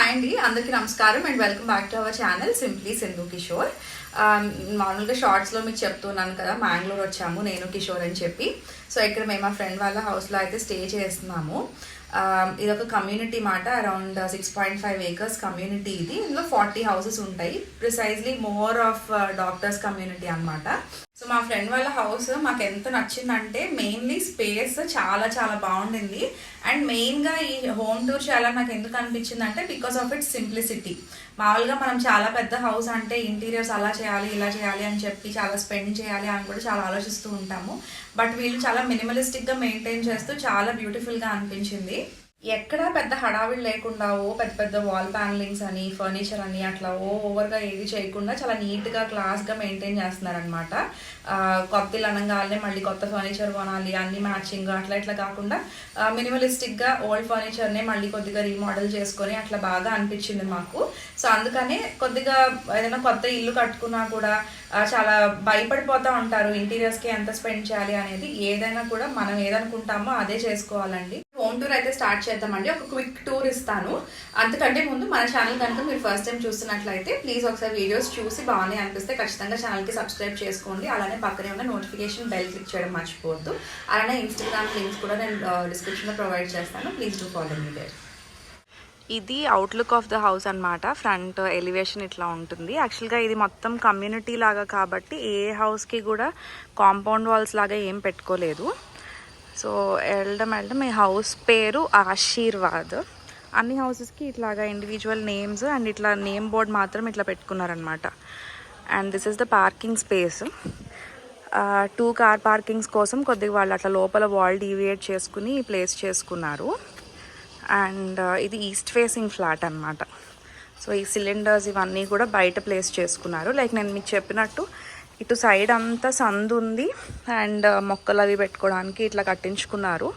Hi అండి అందరికీ నమస్కారం and welcome back to our channel simply Sindhu Kishore మామూలుగా షార్ట్స్లో మీకు చెప్తున్నాను కదా మ్యాంగ్లూర్ వచ్చాము నేను కిషోర్ అని చెప్పి. సో ఇక్కడ మేము మా ఫ్రెండ్ వాళ్ళ హౌస్లో అయితే స్టే చేస్తున్నాము. Um, ఇది ఒక కమ్యూనిటీ మాట around six point five acres community ఇది. ఇందులో ఫార్టీ హౌసెస్ ఉంటాయి. Precisely more of doctors community అనమాట సో మా ఫ్రెండ్ వాళ్ళ హౌస్ మాకు ఎంత నచ్చిందంటే మెయిన్లీ స్పేస్ చాలా చాలా బాగుండింది. అండ్ మెయిన్గా ఈ హోమ్ టూర్ చేయాలని నాకు ఎందుకు అనిపించింది అంటే బికాస్ ఆఫ్ ఇట్స్ సింప్లిసిటీ మామూలుగా మనం చాలా పెద్ద హౌస్ అంటే ఇంటీరియర్స్ అలా చేయాలి ఇలా చేయాలి అని చెప్పి చాలా స్పెండ్ చేయాలి అని కూడా చాలా ఆలోచిస్తూ ఉంటాము. బట్ వీళ్ళు చాలా మినిమలిస్టిక్గా మెయింటైన్ చేస్తూ చాలా బ్యూటిఫుల్గా అనిపించింది. ఎక్కడ పెద్ద హడావిడి లేకుండా ఓ పెద్ద పెద్ద వాల్ ప్యానలింగ్స్ అని ఫర్నిచర్ అని అట్లా ఓ ఓవర్గా ఏది చేయకుండా చాలా నీట్గా క్లాస్గా మెయింటైన్ చేస్తున్నారనమాట కొత్త ఇల్లు అనగానే మళ్ళీ కొత్త ఫర్నిచర్ కొనాలి అన్ని మ్యాచింగ్ అట్లా ఇట్లా కాకుండా మినిమలిస్టిక్గా ఓల్డ్ ఫర్నిచర్నే మళ్ళీ కొద్దిగా రీమోడల్ చేసుకొని అట్లా బాగా అనిపించింది మాకు. సో అందుకనే కొద్దిగా ఏదైనా కొత్త ఇల్లు కట్టుకున్నా కూడా చాలా భయపడిపోతూ ఉంటారు ఇంటీరియర్స్కి ఎంత స్పెండ్ చేయాలి అనేది ఏదైనా కూడా మనం ఏదనుకుంటామో అదే చేసుకోవాలండి. హోమ్ టూర్ అయితే స్టార్ట్ చేద్దామండి. ఒక క్విక్ టూర్ ఇస్తాను. అంతకంటే ముందు మన ఛానల్ కనుక మీరు ఫస్ట్ టైం చూస్తున్నట్లయితే ప్లీజ్ ఒకసారి వీడియోస్ చూసి బాగానే అనిపిస్తే ఖచ్చితంగా ఛానల్కి సబ్స్క్రైబ్ చేసుకోండి. అలానే పక్కనే ఉన్న నోటిఫికేషన్ బెల్ క్లిక్ చేయడం మర్చిపోవద్దు. అలానే ఇన్స్టాగ్రామ్ లింక్స్ కూడా నేను డిస్క్రిప్షన్లో ప్రొవైడ్ చేస్తాను. Please do follow me there ఇది అవుట్లుక్ ఆఫ్ ద హౌస్ అన్నమాట. ఫ్రంట్ ఎలివేషన్ ఇట్లా ఉంటుంది. యాక్చువల్గా ఇది మొత్తం కమ్యూనిటీ లాగా కాబట్టి ఏ హౌస్కి కూడా కాంపౌండ్ వాల్స్ లాగా ఏం పెట్టుకోలేదు. సో వెళ్ళడం వెళ్ళడం ఈ హౌస్ పేరు ఆశీర్వాద్. అన్ని హౌసెస్కి ఇట్లాగా ఇండివిజువల్ నేమ్స్ అండ్ ఇట్లా నేమ్ బోర్డ్ మాత్రం ఇట్లా పెట్టుకున్నారనమాట and this is the parking space two car parkings కోసం కొద్దిగా వాళ్ళు అట్లా లోపల వాల్ డీవియేట్ చేసుకుని ప్లేస్ చేసుకున్నారు. అండ్ ఇది ఈస్ట్ ఫేసింగ్ ఫ్లాట్ అన్నమాట. సో ఈ సిలిండర్స్ ఇవన్నీ కూడా బయట ప్లేస్ చేసుకున్నారు. లైక్ నేను మీకు చెప్పినట్టు ఇటు సైడ్ అంతా సందు ఉంది అండ్ మొక్కలు అవి పెట్టుకోవడానికి ఇట్లా కట్టించుకున్నారు.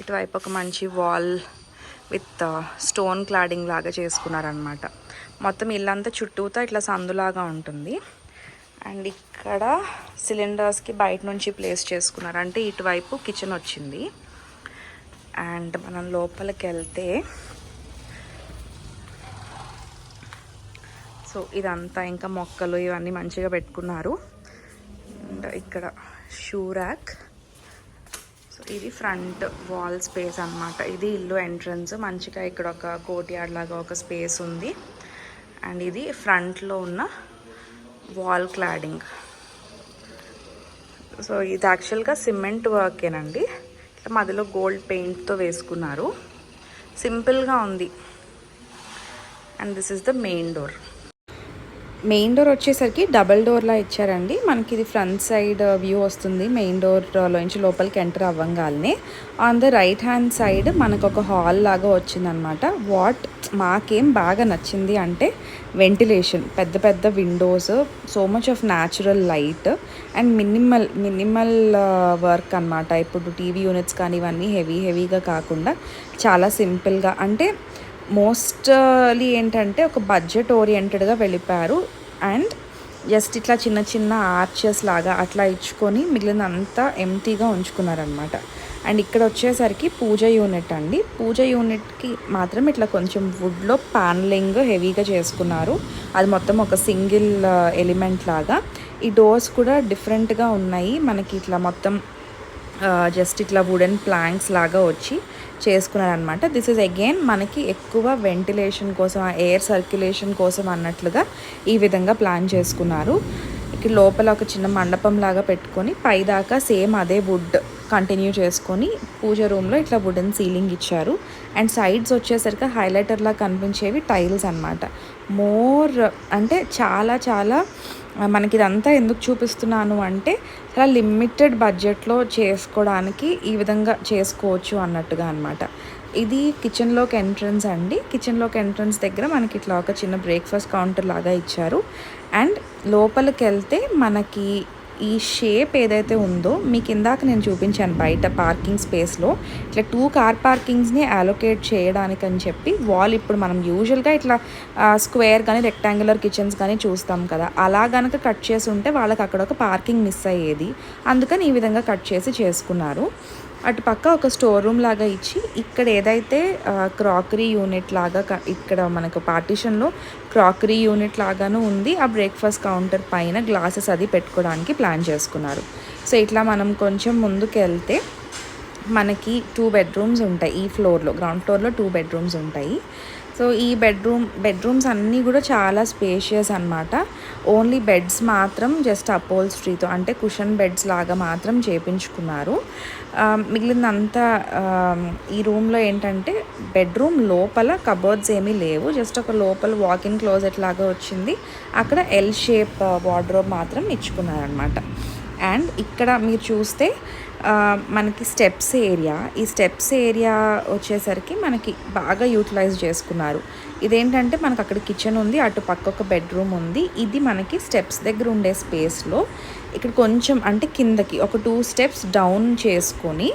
ఇటువైపు ఒక మంచి వాల్ విత్ స్టోన్ క్లాడింగ్ లాగా చేసుకున్నారనమాట మొత్తం ఇల్లంతా చుట్టూతో ఇట్లా సందులాగా ఉంటుంది. అండ్ ఇక్కడ సిలిండర్స్కి బయట నుంచి ప్లేస్ చేసుకున్నారు. అంటే ఇటువైపు కిచెన్ వచ్చింది. అండ్ మనం లోపలికి వెళ్తే సో ఇదంతా ఇంకా మొక్కలు ఇవన్నీ మంచిగా పెట్టుకున్నారు. అండ్ ఇక్కడ షూ ర్యాక్. సో ఇది ఫ్రంట్ వాల్ స్పేస్ అన్నమాట. ఇది ఇల్లు ఎంట్రన్స్. మంచిగా ఇక్కడ ఒక కోర్ట్యార్డ్ లాగా ఒక స్పేస్ ఉంది. అండ్ ఇది ఫ్రంట్లో ఉన్న వాల్ క్లాడింగ్. సో ఇది యాక్చువల్గా సిమెంట్ వర్కేనండి. ఇట్లా మధ్యలో గోల్డ్ పెయింట్తో వేసుకున్నారు. సింపుల్గా ఉంది. And this is the main door. Main door వచ్చేసరికి డబల్ డోర్లా ఇచ్చారండి. మనకి ఇది ఫ్రంట్ సైడ్ uh, వ్యూ వస్తుంది. మెయిన్ డోర్లోంచి uh, లోపలికి enter అవ్వంగానే on the right hand side మనకు ఒక హాల్ లాగా వచ్చిందనమాట. వాట్? మాకేం బాగా నచ్చింది అంటే వెంటిలేషన్. పెద్ద పెద్ద windows so much of natural light and minimal minimal work అనమాట ఇప్పుడు టీవీ యూనిట్స్ కానీ ఇవన్నీ హెవీ హెవీగా కాకుండా చాలా సింపుల్గా. అంటే మోస్ట్లీ ఏంటంటే ఒక బడ్జెట్ ఓరియంటెడ్గా వెళ్ళిపోయారు. అండ్ జస్ట్ ఇట్లా చిన్న చిన్న ఆర్చెస్ లాగా అట్లా ఇచ్చుకొని మిగిలినంతా ఎంటీగా ఉంచుకున్నారనమాట అండ్ ఇక్కడ వచ్చేసరికి పూజ యూనిట్ అండి. పూజ యూనిట్కి మాత్రం ఇట్లా కొంచెం వుడ్లో ప్యానలింగ్ హెవీగా చేసుకున్నారు. అది మొత్తం ఒక సింగిల్ ఎలిమెంట్ uh, లాగా. ఈ డోర్స్ కూడా డిఫరెంట్గా ఉన్నాయి. మనకి ఇట్లా మొత్తం జస్ట్ ఇట్లా వుడెన్ ప్లాంక్స్ లాగా వచ్చి చేసుకున్నారనమాట దిస్ ఇస్ అగైన్ మనకి ఎక్కువ వెంటిలేషన్ కోసం ఎయిర్ సర్క్యులేషన్ కోసం అన్నట్లుగా ఈ విధంగా ప్లాన్ చేసుకున్నారు. ఇక్కడ లోపల ఒక చిన్న మండపం లాగా పెట్టుకొని పైదాకా సేమ్ అదే వుడ్ కంటిన్యూ చేసుకొని పూజ రూమ్లో ఇట్లా వుడెన్ సీలింగ్ ఇచ్చారు. అండ్ సైడ్స్ వచ్చేసరికి హైలైటర్లా కనిపించేవి టైల్స్ అన్నమాట. మోర్ అంటే చాలా చాలా మనకి ఇదంతా ఎందుకు చూపిస్తున్నాను అంటే చాలా లిమిటెడ్ బడ్జెట్లో చేసుకోవడానికి ఈ విధంగా చేసుకోవచ్చు అన్నట్టుగా అనమాట ఇది కిచెన్లోకి ఎంట్రన్స్ అండి. కిచెన్లోకి ఎంట్రన్స్ దగ్గర మనకి ఇట్లా ఒక చిన్న బ్రేక్ఫాస్ట్ కౌంటర్ లాగా ఇచ్చారు. అండ్ లోపలికి వెళ్తే మనకి ఈ షేప్ ఏదైతే ఉందో మీకు ఇందాక నేను చూపించాను బయట పార్కింగ్ స్పేస్లో ఇట్లా టూ కార్ పార్కింగ్స్ని అలొకేట్ చేయడానికి అని చెప్పి వాల్ ఇప్పుడు మనం యూజువల్గా ఇట్లా స్క్వేర్ కానీ రెక్టాంగులర్ కిచెన్స్ కానీ చూస్తాం కదా. అలా కనుక కట్ చేసి ఉంటే వాళ్ళకి అక్కడ ఒక పార్కింగ్ మిస్ అయ్యేది. అందుకని ఈ విధంగా కట్ చేసి చేసుకున్నారు. అటు పక్క ఒక స్టోర్ రూమ్ లాగా ఇచ్చి ఇక్కడ ఏదైతే క్రాకరీ యూనిట్ లాగా ఇక్కడ మనకు పార్టీషన్లో క్రాకరీ యూనిట్ లాగాను ఉంది. ఆ బ్రేక్ఫాస్ట్ కౌంటర్ పైన గ్లాసెస్ అది పెట్టుకోవడానికి ప్లాన్ చేసుకున్నారు. సో ఇట్లా మనం కొంచెం ముందుకు వెళ్తే మనకి టూ బెడ్రూమ్స్ ఉంటాయి. ఈ ఫ్లోర్లో గ్రౌండ్ ఫ్లోర్లో టూ బెడ్రూమ్స్ ఉంటాయి. సో ఈ బెడ్రూమ్ బెడ్రూమ్స్ అన్నీ కూడా చాలా స్పేషియస్ అన్నమాట. ఓన్లీ బెడ్స్ మాత్రం జస్ట్ అపోల్స్ట్రీతో అంటే కుషన్ బెడ్స్ లాగా మాత్రం చేపించుకున్నారు. మిగిలినంతా ఈ రూమ్లో ఏంటంటే బెడ్రూమ్ లోపల కబోర్డ్స్ ఏమీ లేవు. జస్ట్ ఒక లోపల వాకిన్ క్లోజెట్ లాగా వచ్చింది. అక్కడ ఎల్ షేప్ వార్డ్రోబ్ మాత్రం ఇచ్చుకున్నారనమాట అండ్ ఇక్కడ మీరు చూస్తే మనకి స్టెప్స్ ఏరియా ఈ స్టెప్స్ ఏరియా వచ్చేసరికి మనకి బాగా యూటిలైజ్ చేసుకున్నారు. ఇదేంటంటే మనకు అక్కడ కిచెన్ ఉంది అటు పక్క ఒక బెడ్రూమ్ ఉంది. ఇది మనకి స్టెప్స్ దగ్గర ఉండే స్పేస్లో ఇక్కడ కొంచెం అంటే కిందకి ఒక టూ స్టెప్స్ డౌన్ చేసుకొని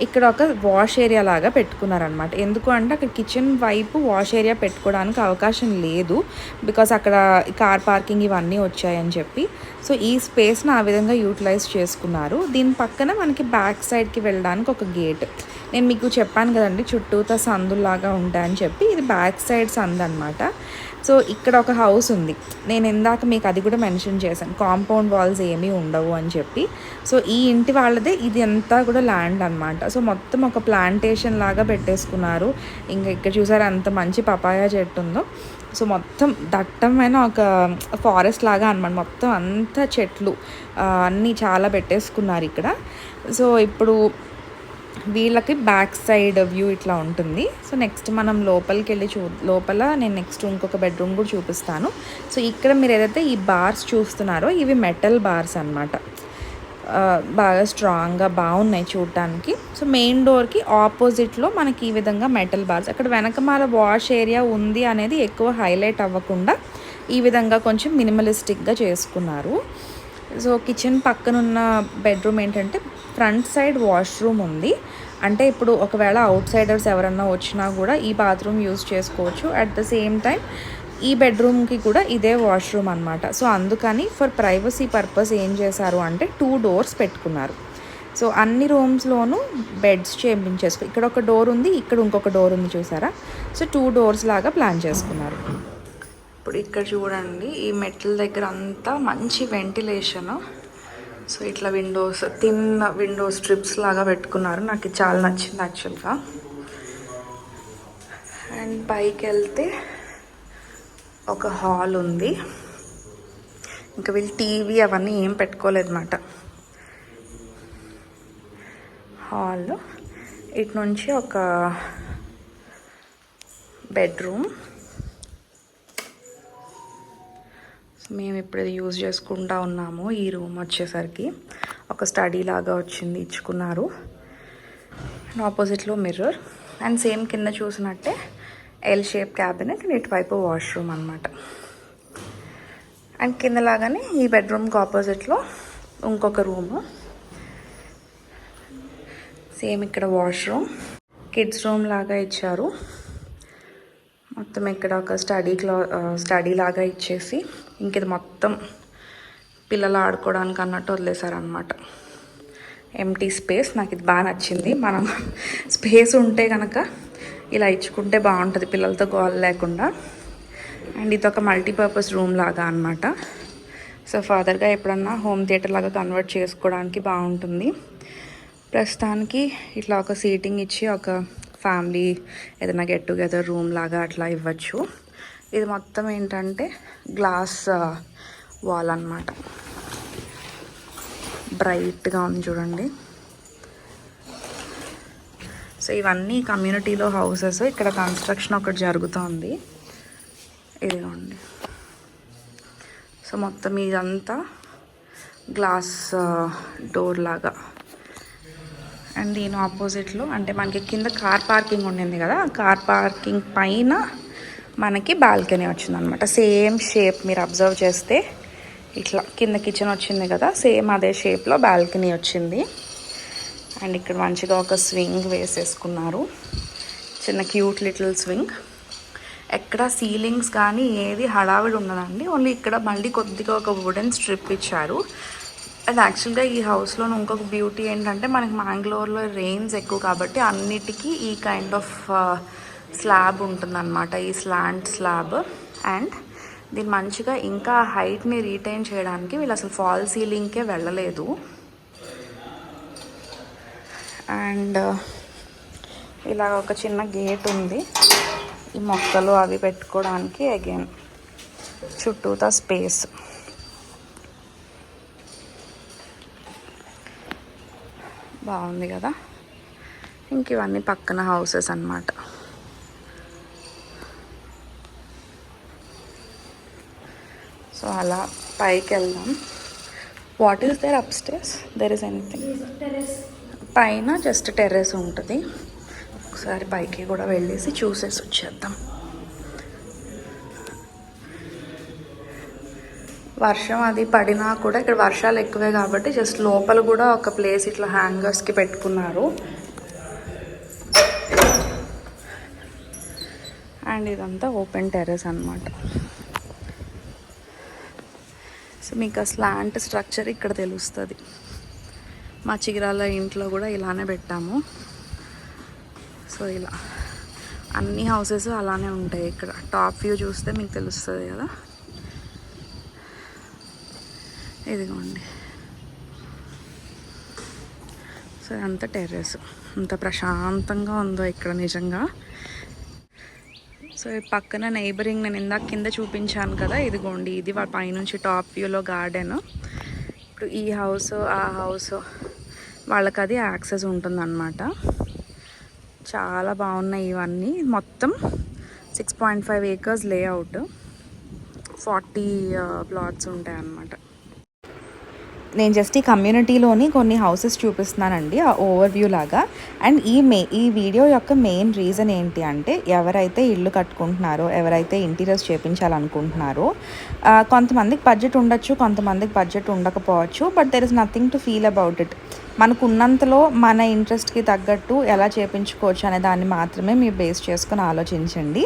ఇక్కడ ఒక వాష్ ఏరియా లాగా పెట్టుకున్నారనమాట ఎందుకు అంటే అక్కడ కిచెన్ వైపు వాష్ ఏరియా పెట్టుకోవడానికి అవకాశం లేదు. బికాస్ అక్కడ కార్ పార్కింగ్ ఇవన్నీ వచ్చాయని చెప్పి. సో ఈ స్పేస్ని ఆ విధంగా యూటిలైజ్ చేసుకున్నారు. దీని పక్కన మనకి బ్యాక్ సైడ్కి వెళ్ళడానికి ఒక గేట్. నేను మీకు చెప్పాను కదండి చుట్టూతా సందులాగా ఉంటాయని చెప్పి. ఇది బ్యాక్ సైడ్ సందు అనమాట సో ఇక్కడ ఒక హౌస్ ఉంది. నేను ఇందాక మీకు అది కూడా మెన్షన్ చేశాను. కాంపౌండ్ వాల్స్ ఏమీ ఉండవు అని చెప్పి. సో ఈ ఇంటి వాళ్ళదే ఇది అంతా కూడా ల్యాండ్ అనమాట సో మొత్తం ఒక ప్లాంటేషన్ లాగా పెట్టేసుకున్నారు. ఇంకా ఇక్కడ చూసారు అంత మంచి పపాయ చెట్టు ఉందో. సో మొత్తం దట్టమైన ఒక ఫారెస్ట్ లాగా అనమాట మొత్తం అంతా చెట్లు అన్నీ చాలా పెట్టేసుకున్నారు ఇక్కడ. సో ఇప్పుడు వీళ్ళకి బ్యాక్ సైడ్ వ్యూ ఇట్లా ఉంటుంది. సో నెక్స్ట్ మనం లోపలికి వెళ్ళి చూ లోపల నేను నెక్స్ట్ ఇంకొక బెడ్రూమ్ కూడా చూపిస్తాను. సో ఇక్కడ మీరు ఏదైతే ఈ బార్స్ చూస్తున్నారో ఇవి మెటల్ బార్స్ అనమాట బాగా స్ట్రాంగ్గా బాగున్నాయి చూడటానికి సో మెయిన్ డోర్కి ఆపోజిట్లో మనకి ఈ విధంగా మెటల్ బార్స్. అక్కడ వెనకమాల వాష్ ఏరియా ఉంది అనేది ఎక్కువ హైలైట్ అవ్వకుండా ఈ విధంగా కొంచెం మినిమలిస్టిక్గా చేసుకున్నారు. సో కిచెన్ పక్కనున్న బెడ్రూమ్ ఏంటంటే ఫ్రంట్ సైడ్ వాష్రూమ్ ఉంది. అంటే ఇప్పుడు ఒకవేళ అవుట్ సైడర్స్ ఎవరన్నా వచ్చినా కూడా ఈ బాత్రూమ్ యూజ్ చేసుకోవచ్చు. అట్ ద సేమ్ టైం ఈ బెడ్రూమ్కి కూడా ఇదే వాష్రూమ్ అనమాట సో అందుకని ఫర్ ప్రైవసీ పర్పస్ ఏం చేశారు అంటే టూ డోర్స్ పెట్టుకున్నారు. సో అన్ని రూమ్స్లోనూ బెడ్స్ చేయించేసుకో ఇక్కడ ఒక డోర్ ఉంది ఇక్కడ ఇంకొక డోర్ ఉంది చూసారా? సో టూ డోర్స్ లాగా ప్లాన్ చేసుకున్నారు. ఇప్పుడు ఇక్కడ చూడండి ఈ మెట్ల దగ్గర అంతా మంచి వెంటిలేషన్. సో ఇట్లా విండోస్ తిన్న విండోస్ స్ట్రిప్స్ లాగా పెట్టుకున్నారు. నాకు చాలా నచ్చింది యాక్చువల్గా. అండ్ పైకి వెళ్తే ఒక హాల్ ఉంది. ఇంకా వీళ్ళు టీవీ అవన్నీ ఏం పెట్టుకోలేదన్నమాట. హాల్ ఇటు నుంచి ఒక బెడ్రూమ్. మేము ఇప్పుడు యూజ్ చేసుకుంటా ఉన్నాము ఈ రూమ్ వచ్చేసరికి. ఒక స్టడీ లాగా వచ్చింది ఇచ్చుకున్నారు. అండ్ ఆపోజిట్లో మిర్రర్. అండ్ సేమ్ కింద చూసినట్టే ఎల్ షేప్ క్యాబినెట్ ఇటువైపు వాష్రూమ్ అనమాట అండ్ కింద లాగానే ఈ బెడ్రూమ్కి ఆపోజిట్లో ఇంకొక రూము సేమ్ ఇక్కడ వాష్రూమ్ కిడ్స్ రూమ్ లాగా ఇచ్చారు. మొత్తం ఇక్కడ ఒక స్టడీ క్లా స్టడీ లాగా ఇచ్చేసి ఇంక ఇది మొత్తం పిల్లలు ఆడుకోవడానికి అన్నట్టు వదిలేశారనమాట ఎంటీ స్పేస్ నాకు ఇది బాగా నచ్చింది. మనం స్పేస్ ఉంటే కనుక ఇలా ఇచ్చుకుంటే బాగుంటుంది పిల్లలతో గోల్ లేకుండా. అండ్ ఇది ఒక మల్టీపర్పస్ రూమ్ లాగా అనమాట సో ఫాదర్గా ఎప్పుడన్నా హోమ్ థియేటర్ లాగా కన్వర్ట్ చేసుకోవడానికి బాగుంటుంది. ప్రస్తుతానికి ఇట్లా ఒక సీటింగ్ ఇచ్చి ఒక ఫ్యామిలీ ఏదైనా గెట్ టుగెదర్ రూమ్ లాగా అట్లా ఇవ్వచ్చు. ఇది మొత్తం ఏంటంటే గ్లాస్ వాల్ అన్నమాట. బ్రైట్గా ఉంది చూడండి. సో ఇవన్నీ కమ్యూనిటీలో హౌసెస్. ఇక్కడ కన్స్ట్రక్షన్ ఒకటి జరుగుతోంది. ఇదిగోండి. సో మొత్తం ఇదంతా గ్లాస్ డోర్ లాగా. అండ్ దీని ఆపోజిట్లో అంటే మనకి కింద కార్ పార్కింగ్ ఉండింది కదా ఆ కార్ పార్కింగ్ పైన మనకి బాల్కనీ వచ్చిందనమాట. సేమ్ షేప్ మీరు అబ్జర్వ్ చేస్తే ఇట్లా కింద కిచెన్ వచ్చింది కదా సేమ్ అదే షేప్లో బాల్కనీ వచ్చింది. అండ్ ఇక్కడ మంచిగా ఒక స్వింగ్ వేసేసుకున్నారు. చిన్న క్యూట్ లిటిల్ స్వింగ్. ఎక్కడ సీలింగ్స్ కానీ ఏది హడావిడి ఉండదండి. ఓన్లీ ఇక్కడ మళ్ళీ కొద్దిగా ఒక వుడెన్ స్ట్రిప్ ఇచ్చారు. అండ్ యాక్చువల్గా ఈ హౌస్లో ఇంకొక బ్యూటీ ఏంటంటే మనకి మ్యాంగ్లూర్లో రెయిన్స్ ఎక్కువ కాబట్టి అన్నిటికీ ఈ కైండ్ ఆఫ్ uh, స్లాబ్ ఉంటుందన్నమాట. ఈ స్లాంట్ స్లాబ్ అండ్ దీన్ని మంచిగా ఇంకా హైట్ని రీటైన్ చేయడానికి వీళ్ళు అసలు ఫాల్ సీలింగ్కే వెళ్ళలేదు. అండ్ uh, ఇలా ఒక చిన్న గేట్ ఉంది. ఈ మొక్కలు అవి పెట్టుకోవడానికి అగైన్ చుట్టూతా స్పేస్ బాగుంది కదా? ఇంక ఇవన్నీ పక్కన హౌసెస్ అన్నమాట. సో అలా పైకి వెళ్దాం what is there upstairs there is anything పైన జస్ట్ టెర్రస్ ఉంటుంది. ఒకసారి పైకి కూడా వెళ్ళేసి చూసేసి వచ్చేద్దాం. వర్షం అది పడినా కూడా ఇక్కడ వర్షాలు ఎక్కువే కాబట్టి జస్ట్ లోపల కూడా ఒక ప్లేస్ ఇట్లా హ్యాంగర్స్కి పెట్టుకున్నారు. అండ్ ఇదంతా ఓపెన్ టెర్రస్ అనమాట సో మీకు ఆ స్లాంట్ స్ట్రక్చర్ ఇక్కడ తెలుస్తుంది. మా చిగిరాల ఇంట్లో కూడా ఇలానే పెట్టాము. సో ఇలా. అన్ని హౌసెస్ అలానే ఉంటాయి ఇక్కడ. టాప్ వ్యూ చూస్తే మీకు తెలుస్తుంది కదా. ఇదిగోండి. సో అంత టెర్రస్ అంత ప్రశాంతంగా ఉందో ఇక్కడ నిజంగా. సో ఈ పక్కన నైబరింగ్ నేను ఇందాక కింద చూపించాను కదా ఇదిగోండి ఇది వాళ్ళ పైనుంచి టాప్ వ్యూలో గార్డెన్ ఇప్పుడు ఈ హౌస్ ఆ హౌస్ వాళ్ళకి అది యాక్సెస్ ఉంటుందన్నమాట. చాలా బాగున్నాయి ఇవన్నీ. మొత్తం six point five acres layout forty plots ఉంటాయి అన్నమాట నేను జస్ట్ ఈ కమ్యూనిటీలోని కొన్ని హౌసెస్ చూపిస్తున్నానండి ఆ ఓవర్ వ్యూ లాగా. అండ్ ఈ మే ఈ వీడియో యొక్క మెయిన్ రీజన్ ఏంటి అంటే ఎవరైతే ఇల్లు కట్టుకుంటున్నారో ఎవరైతే ఇంటీరియర్స్ చేపించాలనుకుంటున్నారో కొంతమందికి బడ్జెట్ ఉండొచ్చు కొంతమందికి బడ్జెట్ ఉండకపోవచ్చు but there is nothing to feel about it మనకు ఉన్నంతలో మన ఇంట్రెస్ట్కి తగ్గట్టు ఎలా చేపించుకోవచ్చు అనే దాన్ని మాత్రమే మీరు బేస్ చేసుకొని ఆలోచించండి.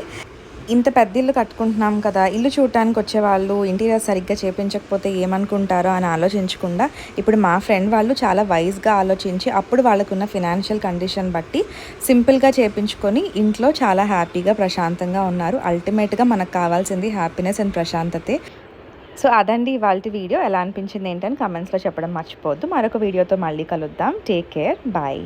ఇంత పెద్ద ఇల్లు కట్టుకుంటున్నాం కదా ఇల్లు చూడటానికి వచ్చే వాళ్ళు ఇంటీరియర్ సరిగ్గా చేపించకపోతే ఏమనుకుంటారో అని ఆలోచించకుండా ఇప్పుడు మా ఫ్రెండ్ వాళ్ళు చాలా వైజ్గా ఆలోచించి అప్పుడు వాళ్ళకున్న ఫినాన్షియల్ కండిషన్ బట్టి సింపుల్గా చేపించుకొని ఇంట్లో చాలా హ్యాపీగా ప్రశాంతంగా ఉన్నారు. అల్టిమేట్గా మనకు కావాల్సింది హ్యాపీనెస్ అండ్ ప్రశాంతతే. సో అదండి ఇవాళ వీడియో. ఎలా అనిపించింది ఏంటని కమెంట్స్లో చెప్పడం మర్చిపోవద్దు. మరొక వీడియోతో మళ్ళీ కలుద్దాం. Take care bye